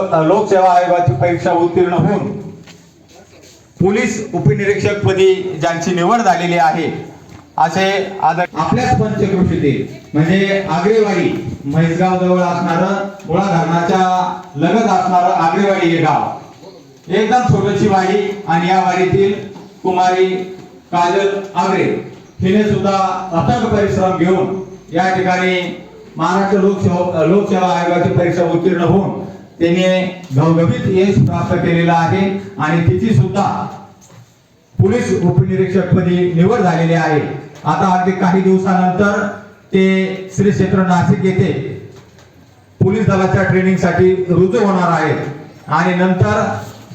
लोकसेवा आयोगाची परीक्षा उत्तीर्ण होऊन पोलीस उपनिरीक्षक पदी ज्यांची निवड झालेली आहे असे आदर आपल्याच पंचकृषीतील म्हणजे आग्रेवाडी म्हैसगाव जवळ असणारं मुळा धरणाच्या लगत असणारं आग्रेवाडी हे गाव. एकदम छोटीशी वाडी आणि या वाडीतील कुमारी काजल आग्रे हिने सुद्धा अथक परिश्रम घेऊन या ठिकाणी महाराष्ट्र लोकसेवा लोकसेवा आयोगाची परीक्षा उत्तीर्ण होऊन त्यांनी घवघवीत यश प्राप्त केलेलं आहे आणि तिची सुद्धा पोलीस उपनिरीक्षकपदी निवड झालेली आहे. आता अगदी काही दिवसानंतर ते श्री क्षेत्र नाशिक येथे पोलीस दलाच्या ट्रेनिंगसाठी रुजू होणार आहेत. आणि नंतर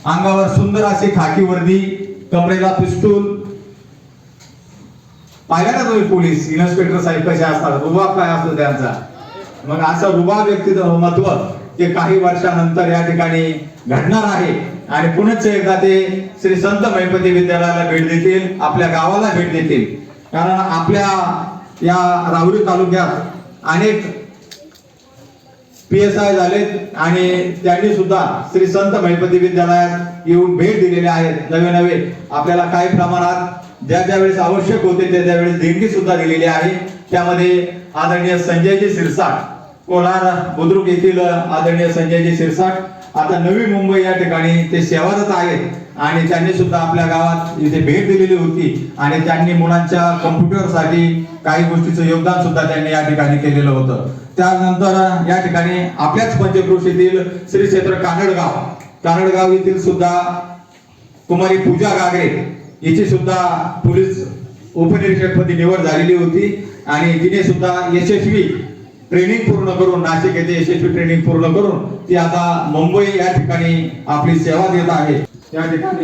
अंगावर सुंदर अशी खाकी वर्दी कमरेला पिस्तूल. पाहिला ना तुम्ही पोलीस? इन्स्पेक्टर साहेब कसे असतात? रुबाब काय असतो त्यांचा? मग असं रुबाब व्यक्तिमत्व ते काही वर्षानंतर या ठिकाणी घडणार आहे आणि पुण्याच एकदा ते श्री संत महिपती विद्यालयाला भेट देतील आपल्या गावाला भेट देतील. कारण आपल्या या राहुरी तालुक्यात अनेक पी एस आय झालेत आणि त्यांनी सुद्धा श्री संत महिपती विद्यालयात येऊन भेट दिलेले आहेत नवे नवे आपल्याला काही प्रमाणात ज्या ज्या वेळेस आवश्यक होते त्या त्यावेळेस देणगी सुद्धा दिलेली आहे. त्यामध्ये आदरणीय संजयजी शिरसाट कोलार बुद्रुक येथील आदरणीय संजयजी शिरसाट. आता नवी मुंबई या ठिकाणी ते सेवारत आहेत आणि त्यांनी सुद्धा आपल्या गावात इथे भेट दिलेली होती आणि त्यांनी मुलांच्या कम्प्युटरसाठी काही गोष्टीचं योगदान सुद्धा त्यांनी या ठिकाणी केलेलं होतं. त्यानंतर या ठिकाणी आपल्याच पंचक्रोशीतील श्री क्षेत्र कानडगाव. कानडगाव येथील सुद्धा कुमारी पूजा गागरे हिची सुद्धा पोलीस उपनिरीक्षकपदी निवड झालेली होती आणि तिने सुद्धा यशस्वी ट्रेनिंग पूर्ण करून नाशिक येथे यशस्वी ट्रेनिंग पूर्ण करून ती आता मुंबई या ठिकाणी आपली सेवा देत आहे. त्या ठिकाणी